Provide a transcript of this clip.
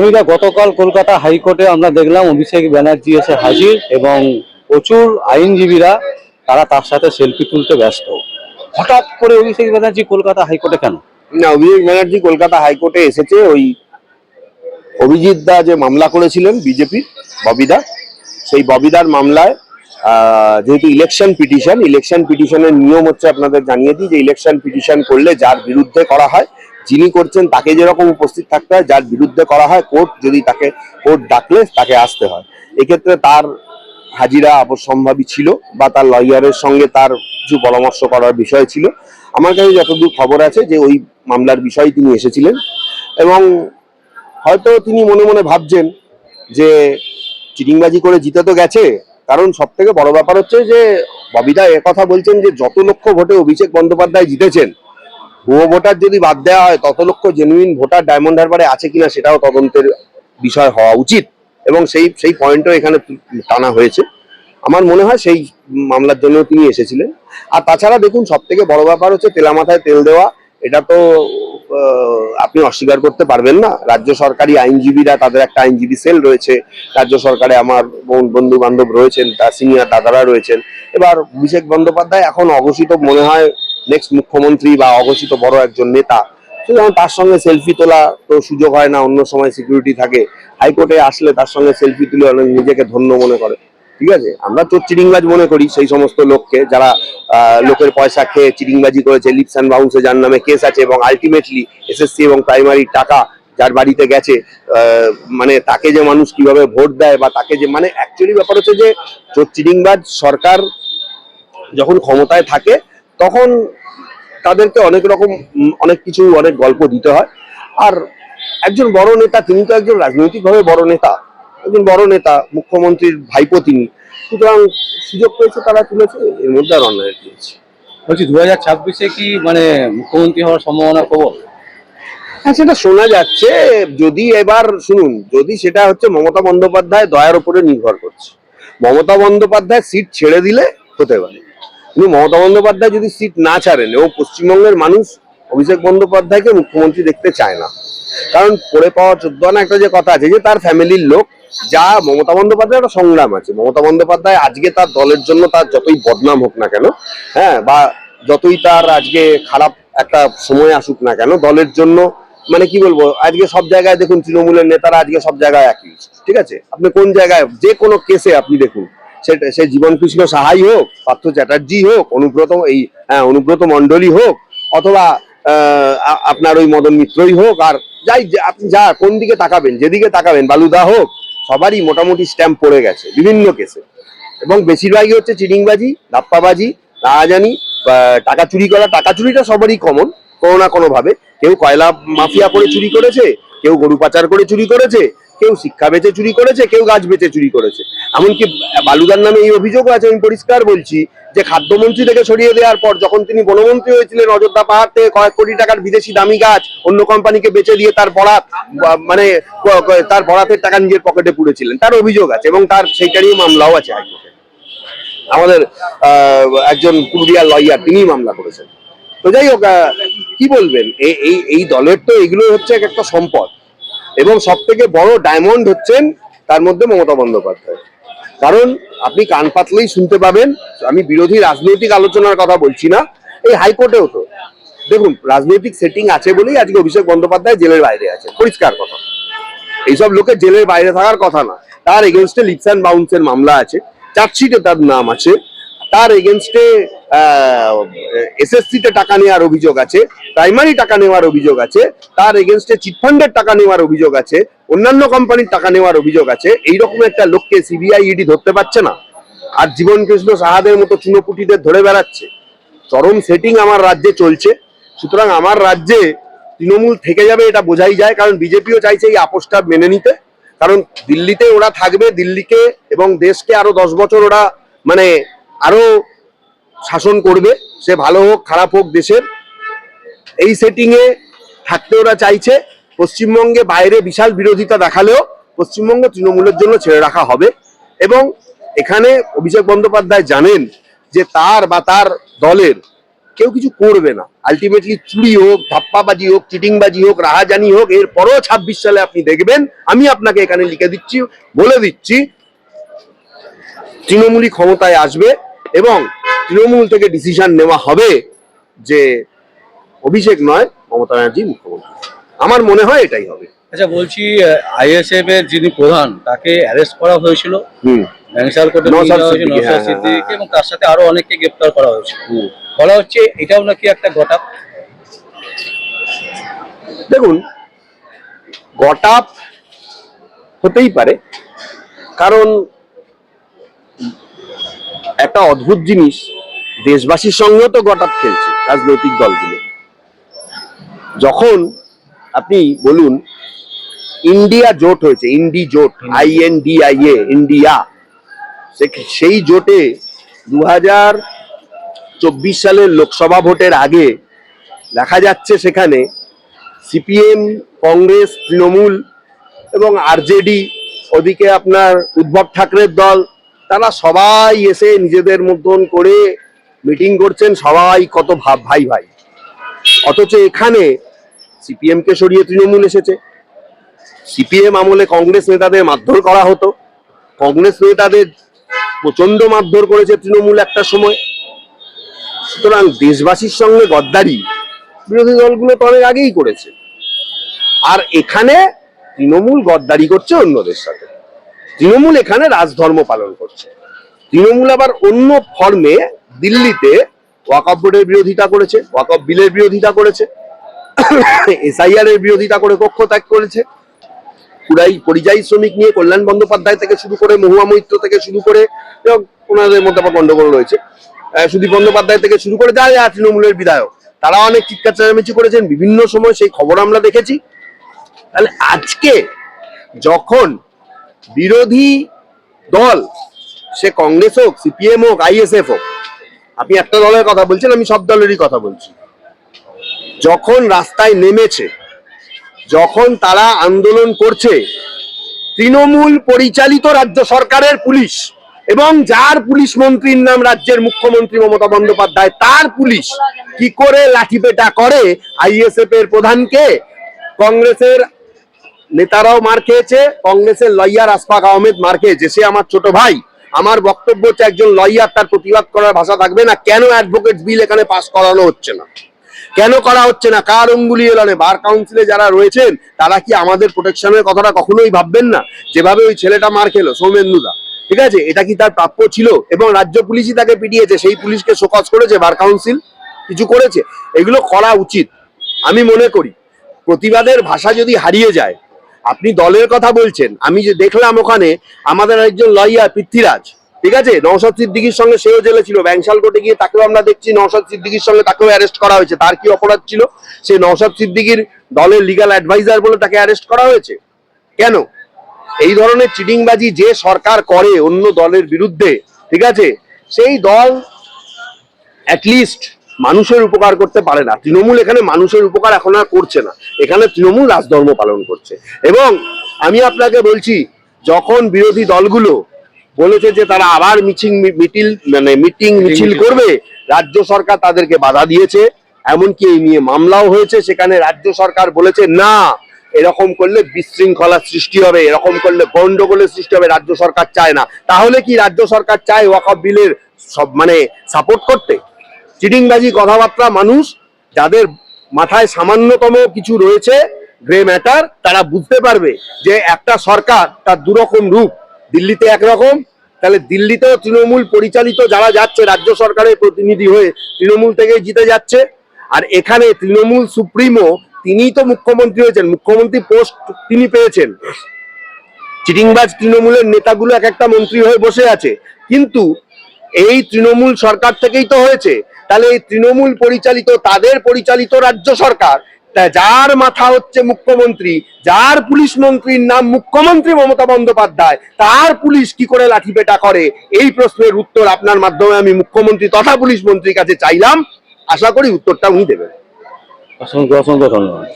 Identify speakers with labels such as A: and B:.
A: সমীরা গতকাল কলকাতা হাইকোর্টে আমরা দেখলাম অভিষেক ব্যানার্জি এসে হাজির এবং প্রচুর আইনজীবীরা তারা তার সাথে সেলফি তুলতে ব্যস্ত। হঠাৎ করে অভিষেক ব্যানার্জি কলকাতা হাইকোর্টে কেন?
B: না, অভিষেক ব্যানার্জি কলকাতা হাইকোর্টে এসেছে ওই অভিজিৎ দা যে মামলা করেছিলেন বিজেপি, ববিদা, সেই ববিদার মামলায় যেহেতু ইলেকশন পিটিশন ইলেকশন পিটিশনের নিয়ম হচ্ছে আপনাদের জানিয়ে দিই যে ইলেকশন পিটিশন করলে যার বিরুদ্ধে করা হয় যিনি করছেন, তাকে যেরকম উপস্থিত থাকতে হয়, যার বিরুদ্ধে করা হয়, কোর্ট যদি তাকে, কোর্ট ডাকলে তাকে আসতে হয়। এক্ষেত্রে তার হাজিরা অবশ্যম্ভাবী ছিল বা তার লয়ারের সঙ্গে তার কিছু পরামর্শ করার বিষয় ছিল। আমার কাছে যতদূর খবর আছে যে ওই মামলার বিষয়ে তিনি এসেছিলেন এবং হয়তো তিনি মনে মনে ভাবছেন যে চিটিংবাজি করে জিতে তো গেছে। কারণ সব থেকে বড় ব্যাপার হচ্ছে যে ববিদা কথা বলছেন যে যত লক্ষ ভোটে অভিষেক বন্দ্যোপাধ্যায় জিতেছেন ভুয়ো ভোটার যদি বাদ দেওয়া হয় তত লক্ষ জেনুইন ভোটার ডায়মন্ড হারবারে আছে কিনা সেটাও তদন্তের বিষয় হওয়া উচিত। এবং সেই সেই পয়েন্টও এখানে টানা হয়েছে। আমার মনে হয় সেই মামলার জন্য তিনি এসেছিলেন। আর তাছাড়া দেখুন সব থেকে বড় ব্যাপার হচ্ছে তেলা মাথায় তেল দেওয়া, এটা তো আপনি অস্বীকার করতে পারবেন না। রাজ্য সরকারি আইনজীবীরা, তাদের একটা আইনজীবী সেল রয়েছে। রাজ্য সরকারে আমার বন্ধু বান্ধব রয়েছেন, তার সিনিয়র দাদারা রয়েছেন। এবার অভিষেক বন্দ্যোপাধ্যায় এখন অঘোষিত মনে হয় নেক্সট মুখ্যমন্ত্রী বা অঘোষিত বড় একজন নেতা যেমন তার সঙ্গে সেলফি তোলা তো সুযোগ হয় না, অন্য সময় সিকিউরিটি থাকে হাইকোর্টে আসলে তার সঙ্গে সেলফি তুলে অনেক নিজেকে ধন্য মনে করে। ঠিক আছে? আমরা তো চিটিংবাজ মনে করি সেই সমস্ত লোককে, যারা লোকের পয়সা খেয়ে চিটিংবাজি করেছে লিপস অ্যান্ড বাউন্সে যার নামে কেস আছে এবং আলটিমেটলি এসএসসি এবং প্রাইমারি টাকা যার বাড়িতে গেছে মানে তাকে যে মানুষ কীভাবে ভোট দেয় বা তাকে যে মানে অ্যাকচুয়ালি ব্যাপার হচ্ছে যে চোর চিটিংবাজ সরকার যখন ক্ষমতায় থাকে তখন তাদেরকে অনেক রকম অনেক কিছু অনেক গল্প দিতে হয়। আর একজন বড় নেতা তিনি তো একজন রাজনৈতিকভাবে বড় নেতা একজন বড় নেতা মুখ্যমন্ত্রীর ভাইপো তিনি। সুতরাং সুযোগ পেয়েছে তারা তুলেছে এর মধ্যে আর অন্যায় আছে?
A: বলছি দু হাজার ছাব্বিশে কি মানে মুখ্যমন্ত্রী হওয়ার সম্ভাবনা প্রবল
B: হ্যাঁ সেটা শোনা যাচ্ছে। যদি এবার শুনুন যদি সেটা হচ্ছে মমতা বন্দ্যোপাধ্যায় দয়ার উপরে নির্ভর করছে। মমতা বন্দ্যোপাধ্যায় সিট ছেড়ে দিলে হতে পারে। কিন্তু মমতা বন্দ্যোপাধ্যায় যদি সিট না ছাড়েন, এবং পশ্চিমবঙ্গের মানুষ অভিষেক বন্দ্যোপাধ্যায়কে মুখ্যমন্ত্রী দেখতে চায় না। কারণ পড়ে পাওয়া চোদ্দ আনা একটা যে কথা আছে যে তার ফ্যামিলির লোক, যা মমতা বন্দ্যোপাধ্যায় একটা সংগ্রাম আছে। মমতা বন্দ্যোপাধ্যায় আজকে তার দলের জন্য তার যতই বদনাম হোক না কেন হ্যাঁ বা যতই তার আজকে খারাপ একটা সময় আসুক না কেন, দলের জন্য মানে কি বলব, আজকে সব জায়গায় দেখুন, তৃণমূলের নেতারা আজকে সব জায়গায় একই, ঠিক আছে? আপনি কোন জায়গায়, যে কোনো কেসে আপনি দেখুন সেটা সে জীবন কৃষ্ণ সাহাই হোক পার্থ চ্যাটার্জি হোক অনুব্রত এই হ্যাঁ, অনুব্রত মন্ডলী হোক অথবা আপনার ওই মদন মিত্রই হোক আর যাই আপনি যা কোন দিকে তাকাবেন যেদিকে তাকাবেন বালুদা হোক সবারই মোটামুটি স্ট্যাম্প পড়ে গেছে বিভিন্ন কেসে এবং বেশিরভাগই হচ্ছে চিটিংবাজি ধাপ্পাবাজি রাজানি টাকা চুরি করা টাকা চুরিটা সবারই কমন কোনো না কোনো ভাবে কেউ কয়লা মাফিয়া করে চুরি করেছে কেউ গরু পাচার করে চুরি করেছে কেউ শিক্ষা বেচে চুরি করেছে, কেউ গাছ বেচে চুরি করেছে। এমনকি বালুদার নামে এই অভিযোগও আছে, আমি পরিষ্কার বলছি, যে খাদ্যমন্ত্রী থেকে সরিয়ে দেওয়ার পর যখন তিনি বনমন্ত্রী হয়েছিলেন, অযোধ্যা পাহাড় থেকে কয়েক কোটি টাকার বিদেশি দামি গাছ অন্য কোম্পানিকে বেচে দিয়ে তার বরাত মানে তার বরাতের টাকা নিজের পকেটে পুড়েছিলেন। তার অভিযোগ আছে এবং তার সেইটারই মামলাও আছে আমাদের একজন পুরুলিয়ার লয়ার তিনিই মামলা করেছেন। তো যাই হোক কি বলবেন? এই এই দলের তো এগুলো হচ্ছে এক একটা সম্পদ। এবং সব থেকে বড় ডায়মন্ড হচ্ছেন তার মধ্যে মমতা বন্দ্যোপাধ্যায়। কারণ আপনি কান পাতলেই শুনতে পাবেন, আমি বিরোধী রাজনৈতিক আলোচনার কথা বলছি না, এই হাইকোর্টেও তো। দেখুন, রাজনৈতিক সেটিং আছে বলেই আজকে অভিষেক বন্দ্যোপাধ্যায় জেলের বাইরে আছে, পরিষ্কার কথা। এইসব লোকের জেলের বাইরে থাকার কথা না। তার এগেনস্টে লিপস অ্যান্ড বাউন্সের মামলা আছে, চার্জশিটে তার নাম আছে, তার এগেনস্টে এসএসসি তে টাকা নেওয়ার অভিযোগ আছে প্রাইমারি টাকা নেওয়ার অভিযোগ আছে, তার এগেনস্টে চিটফান্ডের টাকা নেওয়ার অভিযোগ আছে, অন্যান্য কোম্পানির টাকা নেওয়ার অভিযোগ আছে, এইরকম একটা লোককে সিবিআই ইডি ধরতে পারছে না। আর জীবন কৃষ্ণ সাহাদের মতো চুনোপুটিদের ধরে বেড়াচ্ছে। চরম সেটিং আমার রাজ্যে চলছে। সুতরাং আমার রাজ্যে তৃণমূল থেকে যাবে এটা বোঝাই যায়, কারণ বিজেপিও চাইছে এই আপোষটা মেনে নিতে। কারণ দিল্লিতে ওরা থাকবে, দিল্লিকে এবং দেশকে আরও দশ বছর ওরা মানে আরও শাসন করবে, সে ভালো হোক, খারাপ হোক দেশের। এই সেটিং এ থাকতে ওরা চাইছে, পশ্চিমবঙ্গে বাইরে বিশাল বিরোধিতা দেখালেও পশ্চিমবঙ্গ তৃণমূলের জন্য ছেড়ে রাখা হবে। এবং এখানে অভিষেক বন্দ্যোপাধ্যায় জানেন যে তার বা তার দলের কেউ কিছু করবে না। আলটিমেটলি চুরি হোক, ধাপ্পাবাজি হোক, চিটিংবাজি হোক, রাহাজানি হোক, এরপরও ছাব্বিশ সালে আপনি দেখবেন, আমি আপনাকে এখানে লিখে দিচ্ছি, বলে দিচ্ছি, তৃণমূলই ক্ষমতায় আসবে এবং তৃণমূল থেকে ডিসিশন নেওয়া হবে যে অভিষেক নয় মমতা ব্যানার্জি মুখ্যমন্ত্রী। আমার মনে হয় এটাই হবে।
A: আচ্ছা বলছি আইএসএফ এর যিনি প্রধান তাকে অ্যারেস্ট করা হয়েছিল।
B: হ্যাঁ,
A: সিদ্দিকী
B: হ্যাঁ,
A: এবং তার সাথে আরও অনেককে গ্রেপ্তার করা হয়েছিল
B: হুম।
A: বলা হচ্ছে এটাও নাকি একটা ঘটাপ
B: দেখুন গটাপ হতেই পারে কারণ একটা অদ্ভুত জিনিস দেশবাসীর সঙ্গেও তো গটাপ খেলছে রাজনৈতিক দলগুলো। যখন আপনি বলুন, ইন্ডিয়া জোট হয়েছে, ইন্ডি জোট I N D I A India সেই জোটে দু চব্বিশ সালের লোকসভা ভোটের আগে দেখা যাচ্ছে সেখানে সিপিএম, কংগ্রেস, তৃণমূল এবং আরজেডি ওদিকে আপনার উদ্ধব ঠাকরের দল, তারা সবাই এসে নিজেদের মতন করে মিটিং করছেন সবাই কত ভাব ভাই ভাই। অথচ এখানে সিপিএম কে সরিয়ে তৃণমূল এসেছে। সিপিএম আমলে কংগ্রেস নেতাদের মারধর করা হতো। কংগ্রেস নেতাদের প্রচণ্ড মারধর করেছে তৃণমূল একটা সময়। সুতরাং দেশবাসীর সঙ্গে গদ্দারি বিরোধী দলগুলো তো অনেক আগেই করেছে। আর এখানে তৃণমূল গদ্দারি করছে অন্যদের সাথে। তৃণমূল এখানে রাজধর্ম পালন করছে। তৃণমূল আবার অন্য ফর্মে দিল্লিতে ওয়াকফ বোর্ডের বিরোধিতা করেছে ওয়াকফ বিলের বিরোধিতা করেছে, এসআইআর এর বিরোধিতা করে কক্ষ ত্যাগ করেছে। পুরাই পরিযায়ী শ্রমিক নিয়ে কল্যাণ বন্দ্যোপাধ্যায় থেকে শুরু করে মহুয়া মৈত্র থেকে শুরু করে ওনাদের মধ্যে আবার গন্ডগোল রয়েছে। সুদীপ বন্দ্যোপাধ্যায় থেকে শুরু করে যা যা তৃণমূলের বিধায়ক। তারা অনেক চিৎকার চেঁচামেচি করেছেন, বিভিন্ন সময় সেই খবর আমরা দেখেছি। তাহলে আজকে যখন বিরোধী দল, সে কংগ্রেস হোক, সিপিএম হোক আইএসএফ হোক আপনি একটা দলের কথা বলছেন, আমি সব দলেরই কথা বলছি। যখন রাস্তায় নেমেছে, যখন তারা আন্দোলন করছে, তৃণমূল পরিচালিত রাজ্য সরকারের পুলিশ এবং যার পুলিশ মন্ত্রীর নাম রাজ্যের মুখ্যমন্ত্রী মমতা বন্দ্যোপাধ্যায়, তার পুলিশ কি করে লাঠিপেটা করে আইএসএফ এর প্রধানকে? কংগ্রেসের নেতারাও মার খেয়েছে, কংগ্রেসের লয়ার আসফাক আহমেদ মার খেয়েছে। সে আমার ছোট ভাই। আমার বক্তব্য হচ্ছে একজন লয়ার তার প্রতিবাদ করার ভাষা থাকবে না। কেন অ্যাডভোকেট বিল এখানে পাস করানো হচ্ছে না? কেন করা হচ্ছে না? কার অঙ্গুলি এলানে? বার কাউন্সিলে যারা রয়েছেন, তারা কি আমাদের প্রোটেকশনের কথাটা কখনোই ভাববেন না? যেভাবে ওই ছেলেটা মার খেলো, সৌমেন্দুদা। ঠিক আছে? এটা কি তার প্রাপ্য ছিল? এবং রাজ্য পুলিশই তাকে পিটিয়েছে, সেই পুলিশকে শোকজ করেছে, বার কাউন্সিল কিছু করেছে? এগুলো করা উচিত। আমি মনে করি, প্রতিবাদের ভাষা যদি হারিয়ে যায় আপনি দলের কথা বলছেন, আমি যে দেখলাম ওখানে আমাদের একজন লয়ার পৃথ্বীরাজ, ঠিক আছে? নওশাদ সিদ্দিকির সঙ্গে সেও জেলে ছিল ব্যাংশাল কোর্টে গিয়ে তাকেও আমরা দেখছি, নওশাদ সিদ্দিকির সঙ্গে তাকেও অ্যারেস্ট করা হয়েছে, তার কি অপরাধ ছিল? সে নওশাদ সিদ্দিকির দলের লিগাল অ্যাডভাইজার বলে তাকে অ্যারেস্ট করা হয়েছে। কেন? এই ধরনের চিটিংবাজি যে সরকার করে অন্য দলের বিরুদ্ধে, ঠিক আছে? সেই দল অ্যাটলিস্ট মানুষের উপকার করতে পারে না। তৃণমূল এখানে মানুষের উপকার এখন আর করছে না। এখানে তৃণমূল রাজধর্ম পালন করছে। এবং আমি আপনাকে বলছি যখন বিরোধী দলগুলো বলেছে যে তারা আবার মিটিং মিটিল মানে মিটিং মিছিল করবে রাজ্য সরকার তাদেরকে বাধা দিয়েছে। এমনকি এই নিয়ে মামলাও হয়েছে সেখানে রাজ্য সরকার বলেছে না এরকম করলে বিশৃঙ্খলা সৃষ্টি হবে এরকম করলে গন্ডগোলের সৃষ্টি হবে রাজ্য সরকার চায় না। তাহলে কি রাজ্য সরকার চায় ওয়াকফ বিলের সব মানে সাপোর্ট করতে? চিটিংবাজি, কথাবার্তা, মানুষ যাদের মাথায় সামান্যতম কিছু রয়েছে, গ্রে ম্যাটার, তারা বুঝতে পারবে যে একটা সরকার তার দুরকম রূপ, দিল্লিতে একরকম, তাহলে দিল্লিতেও তৃণমূল পরিচালিত যারা যাচ্ছে, রাজ্য সরকারের প্রতিনিধি হয়ে তৃণমূল থেকে জিতে যাচ্ছে। আর এখানে তৃণমূল সুপ্রিমো তিনিই তো মুখ্যমন্ত্রী হয়েছেন, মুখ্যমন্ত্রী পোস্ট তিনি পেয়েছেন। চিটিংবাজ তৃণমূলের নেতাগুলো এক একটা মন্ত্রী হয়ে বসে আছে। কিন্তু এই তৃণমূল সরকার থেকেই তো হয়েছে। তাহলে এই তৃণমূল পরিচালিত, তাদের পরিচালিত রাজ্য সরকার যার মাথা হচ্ছে মুখ্যমন্ত্রী, যার পুলিশ মন্ত্রীর নাম মুখ্যমন্ত্রী মমতা বন্দ্যোপাধ্যায়, তার পুলিশ কি করে লাঠি পেটা করে? এই প্রশ্নের উত্তর আপনার মাধ্যমে আমি মুখ্যমন্ত্রী তথা পুলিশ মন্ত্রীর কাছে চাইলাম। আশা করি উত্তরটা উনি দেবেন।
A: অসংখ্য অসংখ্য ধন্যবাদ।